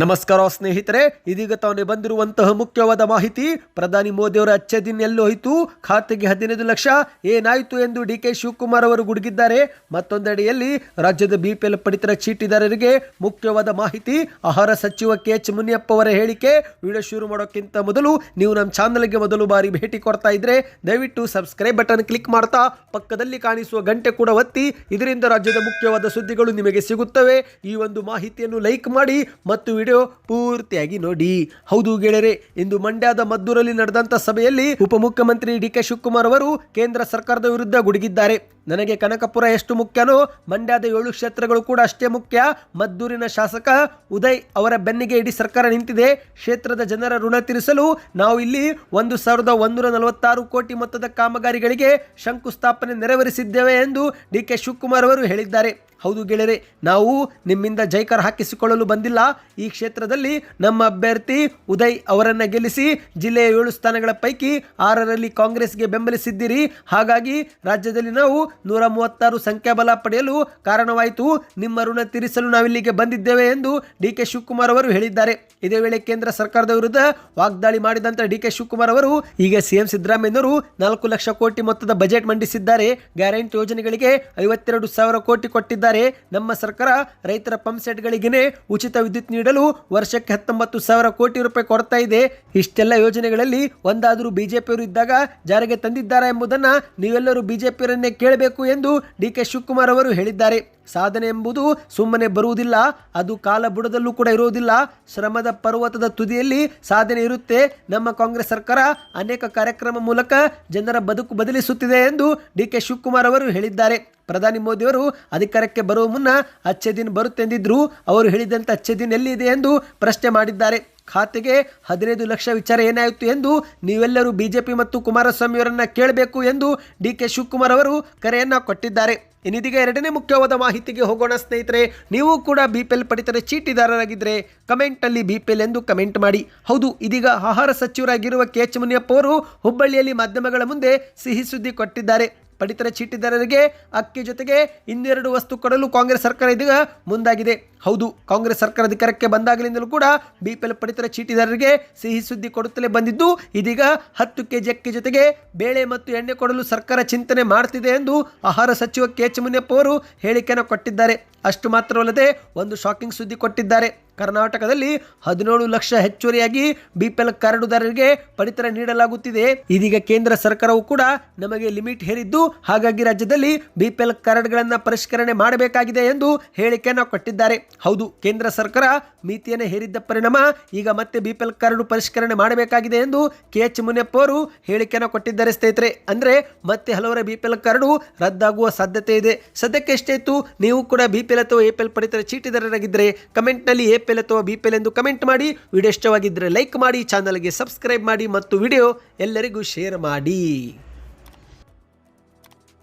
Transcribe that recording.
ನಮಸ್ಕಾರ ಸ್ನೇಹಿತರೆ, ಇದೀಗ ತಾನೇ ಬಂದಿರುವಂತಹ ಮುಖ್ಯವಾದ ಮಾಹಿತಿ. ಪ್ರಧಾನಿ ಮೋದಿಯವರ ಅಚ್ಚೆ ದಿನ ಎಲ್ಲೋಯಿತು ಖಾತೆಗೆ ಹದಿನೈದು ಲಕ್ಷ. ಏನಾಯಿತು ಎಂದು ಡಿ ಕೆ ಶಿವಕುಮಾರ್ ಅವರು ಗುಡುಗಿದ್ದಾರೆ. ಮತ್ತೊಂದೆಡೆಯಲ್ಲಿ ರಾಜ್ಯದ ಬಿಪಿಎಲ್ ಪಡಿತರ ಚೀಟಿದಾರರಿಗೆ ಮುಖ್ಯವಾದ ಮಾಹಿತಿ. ಆಹಾರ ಸಚಿವ ಕೆ ಎಚ್ ಮುನಿಯಪ್ಪ ಅವರ ಹೇಳಿಕೆ. ವಿಡಿಯೋ ಶುರು ಮಾಡೋಕ್ಕಿಂತ ಮೊದಲು ನೀವು ನಮ್ಮ ಚಾನಲ್ಗೆ ಮೊದಲು ಬಾರಿ ಭೇಟಿ ಕೊಡ್ತಾ ಇದ್ರೆ ದಯವಿಟ್ಟು ಸಬ್ಸ್ಕ್ರೈಬ್ ಬಟನ್ ಕ್ಲಿಕ್ ಮಾಡ್ತಾ ಪಕ್ಕದಲ್ಲಿ ಕಾಣಿಸುವ ಗಂಟೆ ಕೂಡ ಒತ್ತಿ. ಇದರಿಂದ ರಾಜ್ಯದ ಮುಖ್ಯವಾದ ಸುದ್ದಿಗಳು ನಿಮಗೆ ಸಿಗುತ್ತವೆ. ಈ ಒಂದು ಮಾಹಿತಿಯನ್ನು ಲೈಕ್ ಮಾಡಿ ಮತ್ತು ವಿಡಿಯೋ ಪೂರ್ತಿಯಾಗಿ ನೋಡಿ. ಹೌದು ಗೆಳೆಯರೆ, ಇಂದು ಮಂಡ್ಯದ ಮದ್ದೂರಲ್ಲಿ ನಡೆದಂತ ಸಭೆಯಲ್ಲಿ ಉಪಮುಖ್ಯಮಂತ್ರಿ ಡಿ ಕೆ ಶಿವಕುಮಾರ್ ಅವರು ಕೇಂದ್ರ ಸರ್ಕಾರದ ವಿರುದ್ಧ ಗುಡುಗಿದ್ದಾರೆ. ನನಗೆ ಕನಕಪುರ ಎಷ್ಟು ಮುಖ್ಯನೋ, ಮಂಡ್ಯದ ಏಳು ಕ್ಷೇತ್ರಗಳು ಕೂಡ ಅಷ್ಟೇ ಮುಖ್ಯ. ಮದ್ದೂರಿನ ಶಾಸಕ ಉದಯ್ ಅವರ ಬೆನ್ನಿಗೆ ಇಡೀ ಸರ್ಕಾರ ನಿಂತಿದೆ. ಕ್ಷೇತ್ರದ ಜನರ ಋಣ ತೀರಿಸಲು ನಾವು ಇಲ್ಲಿ ಒಂದು ಸಾವಿರದ ಒಂದೂರ ನಲವತ್ತಾರು ಕೋಟಿ ಮೊತ್ತದ ಕಾಮಗಾರಿಗಳಿಗೆ ಶಂಕುಸ್ಥಾಪನೆ ನೆರವೇರಿಸಿದ್ದೇವೆ ಎಂದು ಡಿ ಕೆ ಶಿವಕುಮಾರ್ ಅವರು ಹೇಳಿದ್ದಾರೆ. ಹೌದು ಗೆಳೆಯರೆ, ನಾವು ನಿಮ್ಮಿಂದ ಜೈಕಾರ ಹಾಕಿಸಿಕೊಳ್ಳಲು ಬಂದಿಲ್ಲ. ಈ ಕ್ಷೇತ್ರದಲ್ಲಿ ನಮ್ಮ ಅಭ್ಯರ್ಥಿ ಉದಯ್ ಅವರನ್ನು ಗೆಲ್ಲಿಸಿ ಜಿಲ್ಲೆಯ ಏಳು ಸ್ಥಾನಗಳ ಪೈಕಿ ಆರರಲ್ಲಿ ಕಾಂಗ್ರೆಸ್ಗೆ ಬೆಂಬಲಿಸಿದ್ದೀರಿ. ಹಾಗಾಗಿ ರಾಜ್ಯದಲ್ಲಿ ನಾವು ನೂರ ಮೂವತ್ತಾರು ಸಂಖ್ಯಾಬಲ ಪಡೆಯಲು ಕಾರಣವಾಯಿತು. ನಿಮ್ಮ ಋಣ ತೀರಿಸಲು ನಾವಿಲ್ಲಿಗೆ ಬಂದಿದ್ದೇವೆ ಎಂದು ಡಿ ಕೆ ಶಿವಕುಮಾರ್ ಅವರು ಹೇಳಿದ್ದಾರೆ. ಇದೇ ವೇಳೆ ಕೇಂದ್ರ ಸರ್ಕಾರದ ವಿರುದ್ಧ ವಾಗ್ದಾಳಿ ಮಾಡಿದಂತ ಡಿ ಕೆ ಶಿವಕುಮಾರ್ ಅವರು ಈಗ ಸಿಎಂ ಸಿದ್ದರಾಮಯ್ಯನವರು ನಾಲ್ಕು ಲಕ್ಷ ಕೋಟಿ ಮೊತ್ತದ ಬಜೆಟ್ ಮಂಡಿಸಿದ್ದಾರೆ. ಗ್ಯಾರಂಟಿ ಯೋಜನೆಗಳಿಗೆ ಐವತ್ತೆರಡು ಸಾವಿರ ಕೋಟಿ ಕೊಟ್ಟಿದ್ದಾರೆ. ನಮ್ಮ ಸರ್ಕಾರ ರೈತರ ಪಂಪ್ ಸೆಟ್ಗಳಿಗೇನೆ ಉಚಿತ ವಿದ್ಯುತ್ ನೀಡಲು ವರ್ಷಕ್ಕೆ ಹತ್ತೊಂಬತ್ತು ಸಾವಿರ ಕೋಟಿ ರೂಪಾಯಿ ಕೊಡ್ತಾ ಇದೆ. ಇಷ್ಟೆಲ್ಲ ಯೋಜನೆಗಳಲ್ಲಿ ಒಂದಾದರೂ ಬಿಜೆಪಿಯವರು ಇದ್ದಾಗ ಜಾರಿಗೆ ತಂದಿದ್ದಾರಾ ಎಂಬುದನ್ನು ನೀವೆಲ್ಲರೂ ಬಿಜೆಪಿಯರನ್ನೇ ಕೇಳಬೇಕು ಎಂದು ಡಿ ಕೆ ಶಿವಕುಮಾರ್ ಅವರು ಹೇಳಿದ್ದಾರೆ. ಸಾಧನೆ ಎಂಬುದು ಸುಮ್ಮನೆ ಬರುವುದಿಲ್ಲ, ಅದು ಕಾಲ ಬುಡದಲ್ಲೂ ಕೂಡ ಇರುವುದಿಲ್ಲ. ಶ್ರಮದ ಪರ್ವತದ ತುದಿಯಲ್ಲಿ ಸಾಧನೆ ಇರುತ್ತೆ. ನಮ್ಮ ಕಾಂಗ್ರೆಸ್ ಸರ್ಕಾರ ಅನೇಕ ಕಾರ್ಯಕ್ರಮ ಮೂಲಕ ಜನರ ಬದುಕು ಬದಲಿಸುತ್ತಿದೆ ಎಂದು ಡಿ ಕೆ ಶಿವಕುಮಾರ್ ಅವರು ಹೇಳಿದ್ದಾರೆ. ಪ್ರಧಾನಿ ಮೋದಿಯವರು ಅಧಿಕಾರಕ್ಕೆ ಬರುವ ಮುನ್ನ ಅಚ್ಚೆ ದಿನ ಬರುತ್ತೆಂದಿದ್ರು. ಅವರು ಹೇಳಿದಂಥ ಅಚ್ಚೆ ದಿನ ಎಲ್ಲಿದೆ ಎಂದು ಪ್ರಶ್ನೆ ಮಾಡಿದ್ದಾರೆ. ಖಾತೆಗೆ ಹದಿನೈದು ಲಕ್ಷ ವಿಚಾರ ಏನಾಯಿತು ಎಂದು ನೀವೆಲ್ಲರೂ ಬಿಜೆಪಿ ಮತ್ತು ಕುಮಾರಸ್ವಾಮಿಯವರನ್ನು ಕೇಳಬೇಕು ಎಂದು ಡಿ ಕೆ ಶಿವಕುಮಾರ್ ಅವರು ಕರೆಯನ್ನ ಕೊಟ್ಟಿದ್ದಾರೆ. ಇನ್ನಿದೀಗ ಎರಡನೇ ಮುಖ್ಯವಾದ ಮಾಹಿತಿಗೆ ಹೋಗೋಣ ಸ್ನೇಹಿತರೆ, ನೀವು ಕೂಡ ಬಿ ಪಿ ಎಲ್ ಪಡಿತರ ಚೀಟಿದಾರರಾಗಿದ್ದರೆ ಕಮೆಂಟಲ್ಲಿ ಬಿ ಪಿ ಎಲ್ ಎಂದು ಕಮೆಂಟ್ ಮಾಡಿ. ಹೌದು, ಇದೀಗ ಆಹಾರ ಸಚಿವರಾಗಿರುವ ಕೆ ಎಚ್ ಮುನಿಯಪ್ಪ ಅವರು ಹುಬ್ಬಳ್ಳಿಯಲ್ಲಿ ಮಾಧ್ಯಮಗಳ ಮುಂದೆ ಸಿಹಿ ಸುದ್ದಿ ಕೊಟ್ಟಿದ್ದಾರೆ. ಪಡಿತರ ಚೀಟಿದಾರರಿಗೆ ಅಕ್ಕಿ ಜೊತೆಗೆ ಇನ್ನೆರಡು ವಸ್ತು ಕೊಡಲು ಕಾಂಗ್ರೆಸ್ ಸರ್ಕಾರ ಇದೀಗ ಮುಂದಾಗಿದೆ. ಹೌದು, ಕಾಂಗ್ರೆಸ್ ಸರ್ಕಾರ ಅಧಿಕಾರಕ್ಕೆ ಬಂದಾಗಲಿಂದಲೂ ಕೂಡ ಬಿ ಪಿ ಎಲ್ ಪಡಿತರ ಚೀಟಿದಾರರಿಗೆ ಸಿಹಿ ಸುದ್ದಿ ಕೊಡುತ್ತಲೇ ಬಂದಿದ್ದು, ಇದೀಗ ಹತ್ತು ಕೆಜಿ ಅಕ್ಕಿ ಜೊತೆಗೆ ಬೇಳೆ ಮತ್ತು ಎಣ್ಣೆ ಕೊಡಲು ಸರ್ಕಾರ ಚಿಂತನೆ ಮಾಡ್ತಿದೆ ಎಂದು ಆಹಾರ ಸಚಿವ ಕೆ ಎಚ್ ಮುನಿಯಪ್ಪ ಅವರು ಹೇಳಿಕೆಯನ್ನು ಕೊಟ್ಟಿದ್ದಾರೆ. ಅಷ್ಟು ಮಾತ್ರವಲ್ಲದೆ ಒಂದು ಶಾಕಿಂಗ್ ಸುದ್ದಿ ಕೊಟ್ಟಿದ್ದಾರೆ. ಕರ್ನಾಟಕದಲ್ಲಿ ಹದಿನೇಳು ಲಕ್ಷ ಹೆಚ್ಚುವರಿಯಾಗಿ ಬಿಪಿಎಲ್ ಕಾರ್ಡುದಾರರಿಗೆ ಪಡಿತರ ನೀಡಲಾಗುತ್ತಿದೆ. ಇದೀಗ ಕೇಂದ್ರ ಸರ್ಕಾರವು ಕೂಡ ನಮಗೆ ಲಿಮಿಟ್ ಹೇರಿದ್ದು ಹಾಗಾಗಿ ರಾಜ್ಯದಲ್ಲಿ ಬಿಪಿಎಲ್ ಕಾರ್ಡ್ಗಳನ್ನು ಪರಿಷ್ಕರಣೆ ಮಾಡಬೇಕಾಗಿದೆ ಎಂದು ಹೇಳಿಕೆಯನ್ನು ಕೊಟ್ಟಿದ್ದಾರೆ. ಹೌದು, ಕೇಂದ್ರ ಸರ್ಕಾರ ಮಿತಿಯನ್ನು ಹೇರಿದ್ದ ಪರಿಣಾಮ ಈಗ ಮತ್ತೆ ಬಿಪಿಎಲ್ ಕಾರ್ಡು ಪರಿಷ್ಕರಣೆ ಮಾಡಬೇಕಾಗಿದೆ ಎಂದು ಕೆ ಎಚ್ ಮುನಿಯಪ್ಪ ಅವರು ಹೇಳಿಕೆಯನ್ನು ಕೊಟ್ಟಿದ್ದಾರೆ ಸ್ನೇಹಿತರೆ. ಅಂದ್ರೆ ಮತ್ತೆ ಹಲವರ ಬಿಪಿಎಲ್ ಕಾರ್ಡು ರದ್ದಾಗುವ ಸಾಧ್ಯತೆ ಇದೆ. ಸದ್ಯಕ್ಕೆ ಎಷ್ಟೇ ಇತ್ತು, ನೀವು ಕೂಡ ಬಿಪಿಎಲ್ ಅಥವಾ ಎಪಿಎಲ್ ಪಡಿತರ ಚೀಟಿದಾರರಾಗಿದ್ದರೆ ಕಮೆಂಟ್ನಲ್ಲಿ ಎಪಿಎಲ್ ಅಥವಾ ಬಿಪಿಎಲ್ ಎಂದು ಕಮೆಂಟ್ ಮಾಡಿ. ವಿಡಿಯೋ ಇಷ್ಟವಾಗಿದ್ದರೆ ಲೈಕ್ ಮಾಡಿ, ಚಾನಲ್ಗೆ ಸಬ್ಸ್ಕ್ರೈಬ್ ಮಾಡಿ ಮತ್ತು ವಿಡಿಯೋ ಎಲ್ಲರಿಗೂ ಶೇರ್ ಮಾಡಿ.